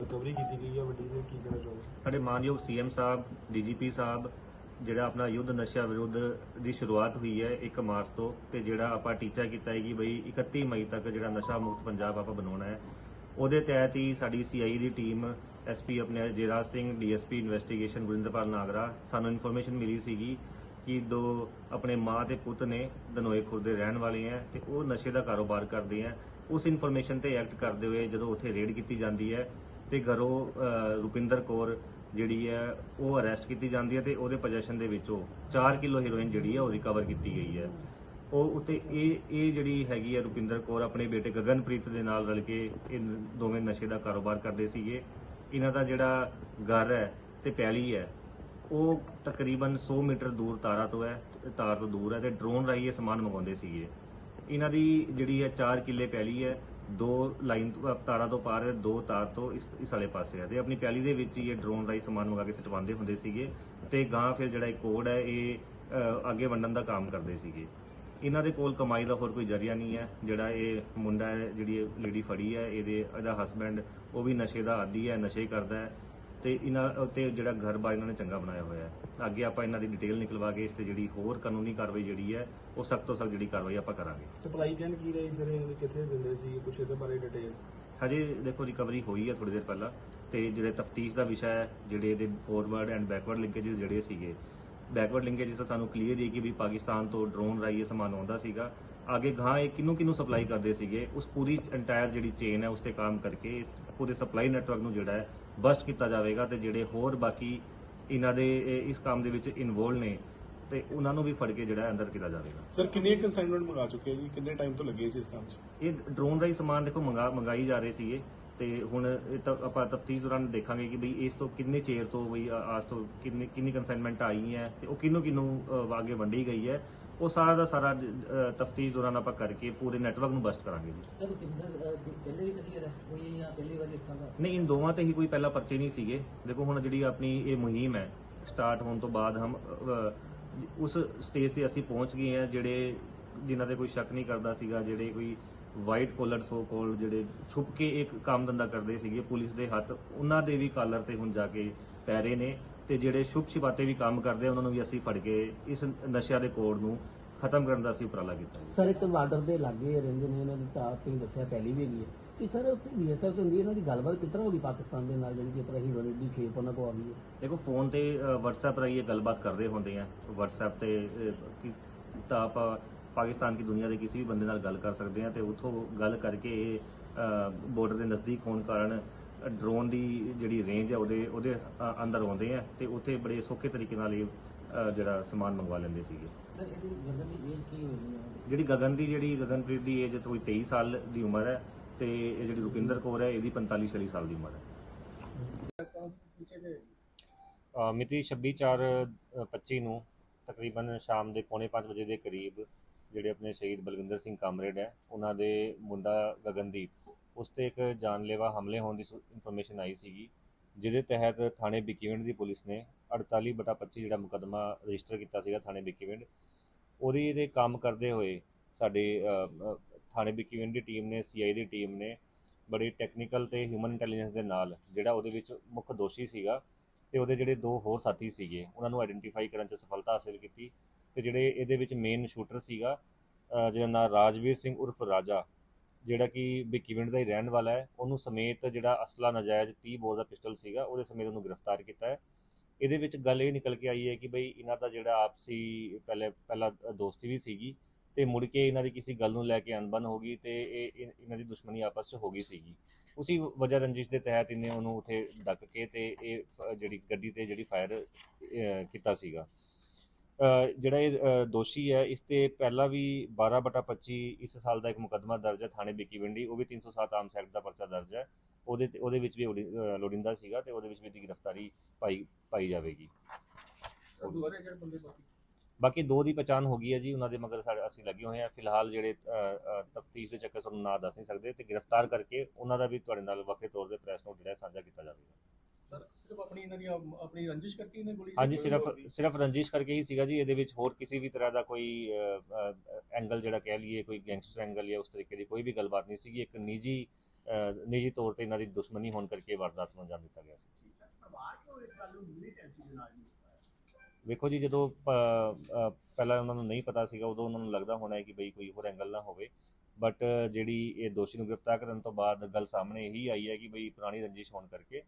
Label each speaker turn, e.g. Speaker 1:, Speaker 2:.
Speaker 1: Recovery ਕੀਤੀ ਗਈ ਹੈ ਵੱਡੀ ਤੇ ਕੀ ਕਹਿਣਾ ਚਾਹੁੰਦੇ
Speaker 2: ਸਾਡੇ ਮਾਨਯੋਗ ਸੀਐਮ ਸਾਹਿਬ, ਡੀਜੀਪੀ ਸਾਹਿਬ, ਜਿਹੜਾ ਆਪਣਾ ਯੁੱਧ ਨਸ਼ਾ ਵਿਰੁੱਧ ਦੀ ਸ਼ੁਰੂਆਤ ਹੋਈ ਹੈ 1 ਮਾਰਚ ਤੋਂ ਤੇ ਜਿਹੜਾ ਆਪਾਂ ਟੀਚਾ ਕੀਤਾ ਹੈ ਕਿ ਬਈ 31 ਮਈ ਤੱਕ ਜਿਹੜਾ ਨਸ਼ਾ ਮੁਕਤ ਪੰਜਾਬ ਆਪਾਂ ਬਣਾਉਣਾ ਹੈ। ਉਹਦੇ ਤਹਿਤ ਹੀ ਸਾਡੀ ਸੀਆਈ ਦੀ ਟੀਮ ਐਸਪੀ ਆਪਣੇ ਜੇਰਾਜ ਸਿੰਘ ਡੀਐਸਪੀ ਇਨਵੈਸਟੀਗੇਸ਼ਨ ਗੁਰਿੰਦਰਪਾਲ ਨਾਗਰਾ, ਸਾਨੂੰ ਇਨਫੋਰਮੇਸ਼ਨ ਮਿਲੀ ਸੀਗੀ ਕਿ ਦੋ ਆਪਣੇ ਮਾਂ ਤੇ ਪੁੱਤ ਨੇ ਦਨੋਏ ਖੁਰਦ ਦੇ ਰਹਿਣ ਵਾਲੇ ਹੈ ਤੇ ਉਹ ਨਸ਼ੇ ਦਾ ਕਾਰੋਬਾਰ ਕਰਦੇ ਹੈ। ਉਸ ਇਨਫੋਰਮੇਸ਼ਨ ਤੇ ਐਕਟ ਕਰਦੇ ਹੋਏ ਜਦੋਂ ਉੱਥੇ ਰੇਡ ਕੀਤੀ ਜਾਂਦੀ ਹੈ ਤੇ ਘਰੋਂ ਰੁਪਿੰਦਰ ਕੌਰ ਜਿਹੜੀ ਹੈ, ਉਹ ਅਰੈਸਟ ਕੀਤੀ ਜਾਂਦੀ ਹੈ ਤੇ ਉਹਦੇ ਪੋਜੀਸ਼ਨ ਦੇ ਵਿੱਚੋਂ 4 ਕਿਲੋ ਹੀਰੋਇਨ ਜਿਹੜੀ ਹੈ ਉਹ ਰਿਕਵਰ ਕੀਤੀ ਗਈ ਹੈ। ਉਹ ਉੱਤੇ ਇਹ ਇਹ ਜਿਹੜੀ ਹੈਗੀ ਹੈ ਰੁਪਿੰਦਰ ਕੌਰ ਆਪਣੇ ਬੇਟੇ ਗਗਨਪ੍ਰੀਤ ਦੇ ਨਾਲ ਰਲ ਕੇ ਇਹ ਦੋਵੇਂ ਨਸ਼ੇ ਦਾ ਕਾਰੋਬਾਰ ਕਰਦੇ ਸੀਗੇ। ਇਹਨਾਂ ਦਾ ਜਿਹੜਾ ਘਰ ਹੈ ਤੇ ਪੈਲੀ ਹੈ, ਉਹ ਤਕਰੀਬਨ 100 ਮੀਟਰ ਦੂਰ ਤਾਰਾ ਤੋਂ ਹੈ, ਤਾਰ ਤੋਂ ਦੂਰ ਹੈ ਤੇ ਡਰੋਨ ਰਾਹੀਂ ਇਹ ਸਮਾਨ ਮੰਗਵਾਉਂਦੇ ਸੀਗੇ। ਇਹਨਾਂ ਦੀ ਜਿਹੜੀ ਹੈ 4 ਕਿੱਲੇ ਪੈਲੀ ਹੈ ਦੋ ਲਾਈਨ ਤਾਰਾਂ ਤੋਂ ਪਾਰ ਦੋ ਤਾਰ ਤੋਂ ਇਸ ਇਸ ਵਾਲੇ ਪਾਸੇ ਹੈ। ਤੇ ਆਪਣੀ ਪਿਆਲੀ ਦੇ ਵਿੱਚ ਹੀ ਇਹ ਡਰੋਨ ਰਾਹੀਂ ਸਮਾਨ ਮੰਗਾ ਕੇ ਸਟਵਾਉਂਦੇ ਹੁੰਦੇ ਸੀਗੇ ਤੇ ਗਾਂ ਫਿਰ ਜਿਹੜਾ ਇਹ ਕੋਡ ਹੈ, ਇਹ ਅੱਗੇ ਵੰਡਣ ਦਾ ਕੰਮ ਕਰਦੇ ਸੀਗੇ। ਇਹਨਾਂ ਦੇ ਕੋਲ ਕਮਾਈ ਦਾ ਹੋਰ ਕੋਈ ਜ਼ਰੀਆ ਨਹੀਂ ਹੈ। ਜਿਹੜਾ ਇਹ ਮੁੰਡਾ ਹੈ, ਜਿਹੜੀ ਲੇਡੀ ਫੜੀ ਹੈ, ਇਹਦੇ, ਇਹਦਾ ਹਸਬੈਂਡ ਉਹ ਵੀ ਨਸ਼ੇ ਦਾ ਆਦੀ ਹੈ, ਨਸ਼ੇ ਕਰਦਾ ਹੈ। ਤੇ ਇਹਨਾਂ ਉੱਤੇ ਜਿਹੜਾ ਘਰ ਬਾਰ ਇਹਨਾਂ ਨੇ ਚੰਗਾ ਬਣਾਇਆ ਹੋਇਆ ਹੈ। ਅੱਗੇ ਆਪਾਂ ਇਹਨਾਂ ਦੀ ਡਿਟੇਲ ਨਿਕਲਵਾ ਕੇ ਇਸ ਤੇ ਜਿਹੜੀ ਹੋਰ ਕਾਨੂੰਨੀ ਕਾਰਵਾਈ ਜਿਹੜੀ ਹੈ ਉਹ ਸਖਤ ਤੋਂ ਸਖਤ ਜਿਹੜੀ ਕਾਰਵਾਈ ਆਪਾਂ ਕਰਾਂਗੇ।
Speaker 1: ਸਪਲਾਈ ਚੇਨ ਕੀ ਰਹੀ ਸਰ? ਇਹਨਾਂ ਕਿੱਥੇ ਦਿੰਦੇ ਸੀ? ਕੁਝ ਇਹਦੇ ਬਾਰੇ ਡਿਟੇਲ
Speaker 2: ਹਜੇ ਦੇਖੋ ਰਿਕਵਰੀ ਹੋਈ ਹੈ ਥੋੜੀ ਦੇਰ ਪਹਿਲਾਂ ਤੇ ਜਿਹੜੇ ਤਫਤੀਸ਼ ਦਾ ਵਿਸ਼ਾ ਹੈ ਜਿਹੜੇ ਇਹਦੇ ਫੋਰਵਰਡ ਐਂਡ ਬੈਕਵਰਡ ਲਿੰਕੇजेस ਜਿਹੜੇ ਸੀਗੇ। ਬੈਕਵਰਡ ਲਿੰਕੇजेस ਤਾਂ ਸਾਨੂੰ ਕਲੀਅਰ ਹੈ ਕਿ ਵੀ ਪਾਕਿਸਤਾਨ ਤੋਂ ਡਰੋਨ ਰਾਹੀਂ ਸਮਾਨ ਆਉਂਦਾ ਸੀਗਾ। ਅੱਗੇ ਗਾਂ ਇਹ ਕਿਨੂੰ ਕਿਨੂੰ ਸਪਲਾਈ ਕਰਦੇ ਸੀਗੇ ਉਸ ਪੂਰੀ ਇੰਟਾਇਰ ਜਿਹੜੀ ਚੇਨ ਹੈ ਉਸ ਤੇ ਕੰਮ ਕਰਕੇ ਇਸ ਪੂਰੇ ਸਪਲਾਈ ਨੈਟਵਰਕ ਨੂੰ ਜਿਹੜਾ ਹੈ ਬਸਟ ਕੀਤਾ ਜਾਵੇਗਾ ਤੇ ਜਿਹੜੇ ਹੋਰ ਬਾਕੀ ਇਹਨਾਂ ਦੇ ਇਸ ਕੰਮ ਦੇ ਵਿੱਚ ਇਨਵੋਲਡ ਨੇ ਤੇ ਉਹਨਾਂ ਨੂੰ ਵੀ ਫੜ ਕੇ ਜਿਹੜਾ ਹੈ ਅੰਦਰ ਕੀਤਾ ਜਾਵੇਗਾ।
Speaker 3: ਸਰ ਕਿੰਨੇ ਕੰਸਾਈਨਮੈਂਟ ਮੰਗਾ ਚੁੱਕੇ ਜੀ? ਕਿੰਨੇ ਟਾਈਮ ਤੋਂ ਲੱਗੇ ਸੀ ਇਸ ਕੰਮ 'ਚ?
Speaker 2: ਇਹ ਡਰੋਨ ਰਾਹੀਂ ਸਮਾਨ ਦੇਖੋ ਮੰਗਾ ਮੰਗਾਈ ਜਾ ਰਹੇ ਸੀਗੇ ਤੇ ਹੁਣ ਇਹ ਤਾਂ ਆਪਾਂ ਤਫਤੀਸ਼ ਦੌਰਾਨ ਦੇਖਾਂਗੇ ਕਿ ਬਈ ਇਸ ਤੋਂ ਕਿੰਨੇ ਚੇਰ ਤੋਂ ਬਈ ਆ- ਆਜ ਤੋਂ ਕਿੰਨੀ ਕਿੰਨੀ ਕੰਸਾਈਨਮੈਂਟ ਆਈ ਹੈ ਤੇ ਉਹ ਕਿਹਨੂੰ ਅ, ਅੱਗੇ ਵੰਡੀ ਗਈ ਹੈ। ਉਹ ਸਾਰਾ ਦਾ ਸਾਰਾ ਤਫਤੀਸ਼ ਦੌਰਾਨ ਆਪਾਂ ਕਰਕੇ ਪੂਰੇ ਨੈਟਵਰਕ ਨੂੰ ਬਸਟ ਕਰਾਂਗੇ ਜੀ।
Speaker 4: ਸਰ ਰੁਪਿੰਦਰ ਅਹ, ਦੀ ਪਹਿਲੇ ਵੀ ਕਦੀ ਅਰੈਸਟ ਹੋਈ ਹੈ ਜਾਂ ਪਹਿਲੀ ਵਾਰੀ ਇਸ ਤਰ੍ਹਾਂ ਦਾ?
Speaker 2: ਨਹੀਂ ਇਨ ਦੋਵਾਂ ਤੇ ਹੀ ਕੋਈ ਪਹਿਲਾ ਪਰਚੇ ਨਹੀਂ ਸੀਗੇ। ਦੇਖੋ ਹੁਣ ਜਿਹੜੀ ਆਪਣੀ ਇਹ ਮੁਹਿੰਮ ਹੈ ਸਟਾਰਟ ਹੋਣ ਤੋਂ ਬਾਅਦ ਹਮ ਉਸ ਸਟੇਜ ਤੇ ਅਸੀਂ ਪਹੁੰਚ ਗਏ ਹਾਂ ਜਿਹੜੇ ਜਿਨ੍ਹਾਂ ਤੇ ਕੋਈ ਸ਼ੱਕ ਨਹੀਂ ਕਰਦਾ ਸੀਗਾ ਜਿਹੜੇ ਕੋਈ ਵਾਈਟ ਕੋਲਰ ਸੋ ਕੋਲ ਜਿਹੜੇ ਛੁਪ ਕੇ ਇੱਕ ਕੰਮ ਧੰਦਾ ਕਰਦੇ ਸੀਗੇ ਪੁਲਿਸ ਦੇ ਹੱਥ ਉਹਨਾਂ ਦੇ ਵੀ ਕਾਲਰ ਤੇ ਹੁਣ ਜਾ ਕੇ ਪੈ ਰਹੇ ਨੇ ਤੇ ਜਿਹੜੇ ਸ਼ੁਭ ਛਿਪਾਤੇ ਵੀ ਕੰਮ ਕਰਦੇ ਉਹਨਾਂ ਨੂੰ ਵੀ ਅਸੀਂ ਫੜ ਕੇ ਇਸ ਨਸ਼ਿਆਂ ਦੇ ਕੋਡ ਨੂੰ ਖਤਮ ਕਰਨ ਦਾ ਅਸੀਂ ਉਪਰਾਲਾ ਕੀਤਾ ਜੀ।
Speaker 4: ਸਰ ਇੱਕ ਬਾਰਡਰ ਦੇ ਲਾਗੇ ਰਹਿੰਦੇ ਨੇ ਇਹਨਾਂ ਦੀ ਤਾਂ ਤੁਸੀਂ ਦੱਸਿਆ ਪਹਿਲੀ ਵੀ ਹੈਗੀ ਹੈ। ਕਿ ਸਰ ਉੱਥੇ ਬੀਐਸਐਫ ਹੁੰਦੀ ਹੈ, ਇਹਨਾਂ ਦੀ ਗੱਲਬਾਤ ਕਿਸ ਤਰ੍ਹਾਂ ਹੋ ਗਈ ਪਾਕਿਸਤਾਨ ਦੇ ਨਾਲ ਜਿਹੜੀ ਕਿ ਤਰ੍ਹਾਂ ਹੀਰੋ ਦੀ ਖੇਪ ਉਹਨਾਂ ਕੋ ਆ ਗਈ ਹੈ?
Speaker 2: ਦੇਖੋ ਫੋਨ ਤੇ ਅ, WhatsApp ਰਾਹੀਂ ਇਹ ਗੱਲਬਾਤ ਕਰਦੇ ਹੁੰਦੇ ਆ। WhatsApp ਤੇ ਅ, ਕਿ- ਤਾਂ ਆਪਾਂ ਪਾਕਿਸਤਾਨ ਦੀ ਦੁਨੀਆ ਦੇ ਕਿਸੇ ਵੀ ਬੰਦੇ ਨਾਲ ਗੱਲ ਕਰ ਸਕਦੇ ਆ ਤੇ ਉਥੋਂ ਗੱਲ ਕਰਕੇ ਇਹ ਬਾਰਡਰ ਦੇ ਨਜ਼ਦੀਕ ਹੋਣ ਕਾਰਨ ਡਰੋਨ ਦੀ ਜਿਹੜੀ ਰੇਂਜ ਹੈ ਉਹਦੇ ਉਹਦੇ ਅ, ਅੰਦਰ ਆਉਂਦੇ ਆ ਤੇ ਉੱਥੇ ਬੜੇ ਸੌਖੇ ਤਰੀਕੇ ਨਾਲ ਇਹ ਅ, ਜਿਹੜਾ ਸਮਾਨ ਮੰਗਵਾ ਲੈਂਦੇ ਸੀਗੇ। ਜਿਹੜੀ ਗਗਨ ਦੀ ਜਿਹੜੀ ਗਗਨਪ੍ਰੀਤ ਦੀ ਏਜ ਕੋਈ 23 ਸਾਲ ਦੀ ਉਮਰ ਹੈ ਤੇ ਇਹ ਜਿਹੜੀ ਰੁਪਿੰਦਰ ਕੌਰ ਹੈ ਇਹਦੀ 45 46 ਸਾਲ ਦੀ ਉਮਰ ਹੈ। ਅ, ਮਿਤੀ 26/4/25 ਨੂੰ ਤਕਰੀਬਨ ਸ਼ਾਮ ਦੇ ਪੌਣੇ 5 ਵਜੇ ਦੇ ਕਰੀਬ ਜਿਹੜੇ ਆਪਣੇ ਸ਼ਹੀਦ ਬਲਵਿੰਦਰ ਸਿੰਘ ਕਾਮਰੇਡ ਹੈ ਉਹਨਾਂ ਦੇ ਮੁੰਡਾ ਗਗਨਦੀਪ ਉਸ ਤੇ ਇੱਕ ਜਾਨਲੇਵਾ ਹਮਲੇ ਹੋਣ ਦੀ ਇਨਫੋਰਮੇਸ਼ਨ ਆਈ ਸੀਗੀ। ਜਿਹਦੇ ਤਹਿਤ ਥਾਣੇ ਬਿੱਕੀਵਿੰਡ ਦੀ ਪੁਲਿਸ ਨੇ 48/25 ਜਿਹੜਾ ਮੁਕੱਦਮਾ ਰਜਿਸਟਰ ਕੀਤਾ ਸੀਗਾ ਥਾਣੇ ਬਿੱਕੀਵਿੰਡ ਉਹਦੀ ਇਹਦੇ ਕੰਮ ਕਰਦੇ ਹੋਏ ਸਾਡੇ ਅ, ਅ, ਥਾਣੇ ਬਿੱਕੀਵਿੰਡ ਦੀ ਟੀਮ ਨੇ ਸੀਆਈ ਦੀ ਟੀਮ ਨੇ ਬੜੀ ਟੈਕਨੀਕਲ ਤੇ ਹਿਊਮਨ ਇੰਟੈਲੀਜੈਂਸ ਦੇ ਨਾਲ ਜਿਹੜਾ ਉਹਦੇ ਵਿੱਚ ਮੁੱਖ ਦੋਸ਼ੀ ਸੀਗਾ ਤੇ ਉਹਦੇ ਜਿਹੜੇ ਦੋ ਹੋਰ ਸਾਥੀ ਸੀਗੇ ਉਹਨਾਂ ਨੂੰ ਆਇਡੈਂਟੀਫਾਈ ਕਰਨ 'ਚ ਸਫਲਤਾ ਹਾਸਲ ਕੀਤੀ ਤੇ ਜਿਹੜੇ ਇਹਦੇ ਵਿੱਚ ਮੇਨ ਸ਼ੂਟਰ ਸੀਗਾ ਜਿਹਦਾ ਨਾਮ ਰਾਜਵੀਰ ਸਿੰਘ ਉਰਫ ਰਾਜਾ ਜਿਹੜਾ ਕਿ ਬਿੱਕੀਵਿੰਡ ਦਾ ਹੀ ਰਹਿਣ ਵਾਲਾ ਹੈ, ਉਹਨੂੰ ਸਮੇਤ ਜਿਹੜਾ ਅਸਲਾ ਨਜਾਇਜ਼ 30 ਬੋਰ ਦਾ ਪਿਸਟਲ ਸੀਗਾ, ਉਹਦੇ ਸਮੇਤ ਉਹਨੂੰ ਗ੍ਰਿਫਤਾਰ ਕੀਤਾ ਹੈ। ਇਹਦੇ ਵਿੱਚ ਗੱਲ ਇਹ ਨਿਕਲ ਕੇ ਆਈ ਹੈ ਕਿ ਬਈ ਇਹਨਾਂ ਦਾ ਜਿਹੜਾ ਆਪਸੀ ਪਹਿਲੇ, ਪਹਿਲਾਂ ਦੋਸਤੀ ਵੀ ਸੀਗੀ ਤੇ ਮੁੜ ਕੇ ਇਹਨਾਂ ਦੀ ਕਿਸੇ ਗੱਲ ਨੂੰ ਲੈ ਕੇ ਅਣਬਣ ਹੋ ਗਈ ਤੇ ਇਹ ਇਹਨਾਂ ਦੀ ਦੁਸ਼ਮਣੀ ਆਪਸ 'ਚ ਹੋ ਗਈ ਸੀਗੀ। ਉਸੇ ਵਜ੍ਹਾ ਰੰਜਿਸ਼ ਦੇ ਤਹਿਤ ਇਹਨੇ ਉਹਨੂੰ ਉਥੇ ਡੱਕ ਕੇ ਤੇ ਇਹ ਜਿਹੜੀ ਗੱਡੀ ਤੇ ਜਿਹੜੀ ਫਾਇਰ ਕੀਤਾ ਸੀਗਾ। ਜਿਹੜਾ ਇਹ ਦੋਸ਼ੀ ਹੈ, ਇਸ ਤੇ ਪਹਿਲਾਂ ਵੀ 12 ਬਟਾ 25 ਇਸ ਸਾਲ ਦਾ ਇੱਕ ਮੁਕੱਦਮਾ ਦਰਜ ਹੈ, ਥਾਣੇ ਬਿੱਕੀਵਿੰਡੀ ਉਹ ਵੀ 307 ਆਮ ਸੈਕਟ ਦਾ ਪਰਚਾ ਦਰਜ ਹੈ। ਉਹਦੇ ਉਹਦੇ ਵਿੱਚ ਵੀ ਲੋੜੀ- ਲੋੜੀਂਦਾ ਸੀਗਾ ਤੇ ਉਹਦੇ ਵਿੱਚ ਵੀ ਦੀ ਗ੍ਰਿਫਤਾਰੀ ਪਾਈ ਪਾਈ ਜਾਵੇਗੀ। ਬਾਕੀ ਦੋ ਦੀ ਪਛਾਣ ਹੋ ਗਈ ਹੈ ਜੀ, ਉਹਨਾਂ ਦੇ ਮਗਰ ਸਾਡੇ ਅਸੀਂ ਲੱਗੇ ਹੋਏ ਆ ਫਿਲਹਾਲ ਜਿਹੜੇ ਤਫਤੀਸ਼ ਦੇ ਚੱਕਰ ਤੁਹਾਨੂੰ ਨਾਂ ਦੱਸ ਨਹੀਂ ਸਕਦੇ ਤੇ ਗ੍ਰਿਫਤਾਰ ਕਰਕੇ ਉਹਨਾਂ ਦਾ ਵੀ ਤੁਹਾਡੇ ਨਾਲ ਵੱਖਰੇ ਤੌਰ ਤੇ ਪ੍ਰੈਸ ਨੋਟ ਜਿਹੜਾ ਸਾਂਝਾ ਕੀਤਾ ਜਾਵੇਗਾ।
Speaker 3: ਸਰ ਸਿਰਫ ਆਪਣੀ ਇਹਨਾਂ ਦੀ ਆਪਣੀ ਰੰਜਿਸ਼ ਕਰਕੇ ਇਹਨੇ ਗੋਲੀ
Speaker 2: ਹਾਂਜੀ ਸਿਰਫ ਸਿਰਫ ਰੰਜਿਸ਼ ਕਰਕੇ ਹੀ ਸੀਗਾ ਜੀ ਇਹਦੇ ਵਿੱਚ ਹੋਰ ਕਿਸੇ ਵੀ ਤਰ੍ਹਾਂ ਦਾ ਕੋਈ ਐਂਗਲ ਜਿਹੜਾ ਕਹਿ ਲਈਏ ਕੋਈ ਗੈਂਗਸਟਰ ਐਂਗਲ ਜਾਂ ਉਸ ਤਰੀਕੇ ਦੀ ਕੋਈ ਵੀ ਗੱਲਬਾਤ ਨਹੀਂ ਸੀਗੀ। ਇੱਕ ਨਿੱਜੀ ਨਿੱਜੀ ਤੌਰ ਤੇ ਇਹਨਾਂ ਦੀ ਦੁਸ਼ਮਣੀ ਹੋਣ ਕਰਕੇ ਵਾਰਦਾਤ ਨੂੰ ਅੰਜਾਮ ਦਿੱਤਾ ਗਿਆ ਸੀ। ਵੇਖੋ ਜੀ ਜਦੋਂ ਪਹਿਲਾਂ ਉਹਨਾਂ ਨੂੰ ਨਹੀਂ ਪਤਾ ਸੀਗਾ ਉਦੋਂ ਉਹਨਾਂ ਨੂੰ ਲੱਗਦਾ ਹੋਣਾ ਹੈ ਕਿ ਬਈ ਕੋਈ ਹੋਰ ਐਂਗਲ ਨਾ ਹੋਵੇ। ਬਟ ਜਿਹੜੀ ਇਹ ਦੋਸ਼ੀ ਨੂੰ ਗ੍ਰਿਫਤਾਰ ਕਰਨ ਤੋਂ ਬਾਅਦ ਗੱਲ ਸਾਹਮਣੇ ਇਹੀ ਆਈ ਹੈ ਕਿ ਬਈ ਪੁਰਾਣੀ ਰੰਜਿਸ਼ ਹੋਣ ਕਰਕੇ